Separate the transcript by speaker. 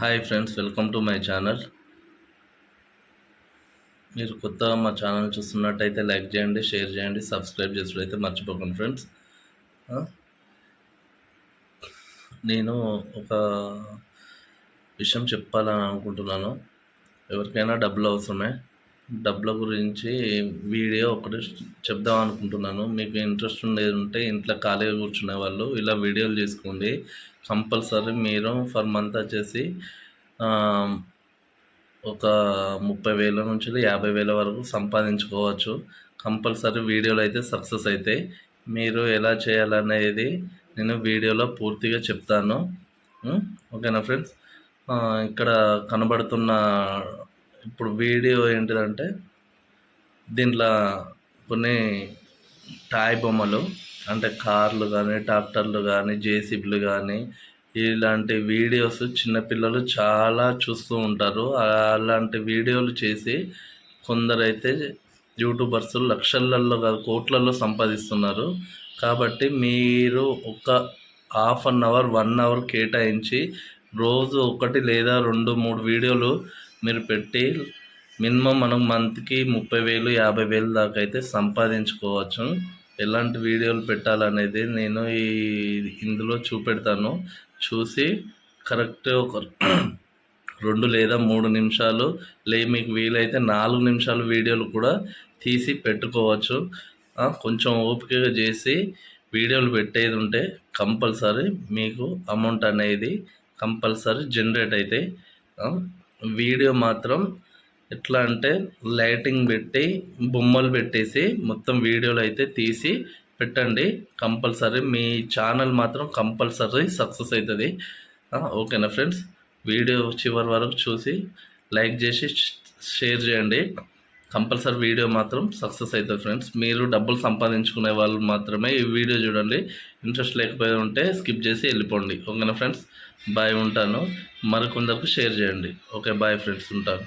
Speaker 1: Hi friends welcome to my channel మీరు కొత్తగా మా ఛానల్ చూస్తున్నట్టయితే లైక్ చేయండి షేర్ చేయండి సబ్స్క్రైబ్ చేసుడైతే మర్చిపోకండి ఫ్రెండ్స్ నేను ఒక విషయం చెప్పాలని అనుకుంటున్నాను. ఎవరికైనా డబ్బులు అవసరమే. డబ్బుల గురించి వీడియో ఒకటి చెప్దాం అనుకుంటున్నాను. మీకు ఇంట్రెస్ట్ ఉండేది ఉంటే ఇంట్లో ఖాళీగా కూర్చునే వాళ్ళు ఇలా వీడియోలు చేసుకోండి. కంపల్సరీ మీరు ఫర్ మంత్ వచ్చేసి ఒక ముప్పై వేల నుంచి యాభై వేల వరకు సంపాదించుకోవచ్చు. కంపల్సరీ వీడియోలు అయితే సక్సెస్ అవుతాయి మీరు ఎలా చేయాలనేది నేను వీడియోలో పూర్తిగా చెప్తాను. ఓకేనా ఫ్రెండ్స్? ఇక్కడ కనబడుతున్న ఇప్పుడు వీడియో ఏంటిదంటే దీంట్లో కొన్ని టాయ్ బొమ్మలు అంటే కార్లు కానీ ట్రాక్టర్లు కానీ జేసీబీలు కానీ ఇలాంటి వీడియోస్ చిన్నపిల్లలు చాలా చూస్తూ ఉంటారు. అలాంటి వీడియోలు చేసి కొందరైతే యూట్యూబర్స్ లక్షలలో కాదు కోట్లలో సంపాదిస్తున్నారు. కాబట్టి మీరు ఒక half an hour one hour కేటాయించి రోజు ఒకటి లేదా రెండు మూడు వీడియోలు మీరు పెట్టి మినిమం మనం మంత్కి ముప్పై వేలు యాభై వేలు దాకా అయితే సంపాదించుకోవచ్చు. ఎలాంటి వీడియోలు పెట్టాలనేది నేను ఈ ఇందులో చూపెడతాను. చూసి కరెక్ట్ ఒక రెండు లేదా మూడు నిమిషాలు లే మీకు వీలైతే నాలుగు నిమిషాలు వీడియోలు కూడా తీసి పెట్టుకోవచ్చు. కొంచెం ఓపికగా చేసి వీడియోలు పెట్టేది ఉంటే కంపల్సరీ మీకు అమౌంట్ అనేది కంపల్సరీ జనరేట్ అవుతాయి వీడియో మాత్రం ఎట్లా అంటే లైటింగ్ పెట్టి బొమ్మలు పెట్టేసి మొత్తం వీడియోలు అయితే తీసి పెట్టండి. కంపల్సరీ మీ ఛానల్ మాత్రం కంపల్సరీ సక్సెస్ అవుతుంది. ఓకేనా ఫ్రెండ్స్? వీడియో చివరి వరకు చూసి లైక్ చేసి షేర్ చేయండి. కంపల్సరీ వీడియో మాత్రం సక్సెస్ అవుతుంది ఫ్రెండ్స్. మీరు డబ్బులు సంపాదించుకునే వాళ్ళు మాత్రమే ఈ వీడియో చూడండి. ఇంట్రెస్ట్ లేకపోయి ఉంటే స్కిప్ చేసి వెళ్ళిపోండి. ఓకేనా ఫ్రెండ్స్? బాయ్ ఉంటాను. మరికొందరికి షేర్ చేయండి. ఓకే బాయ్ ఫ్రెండ్స్ ఉంటాను.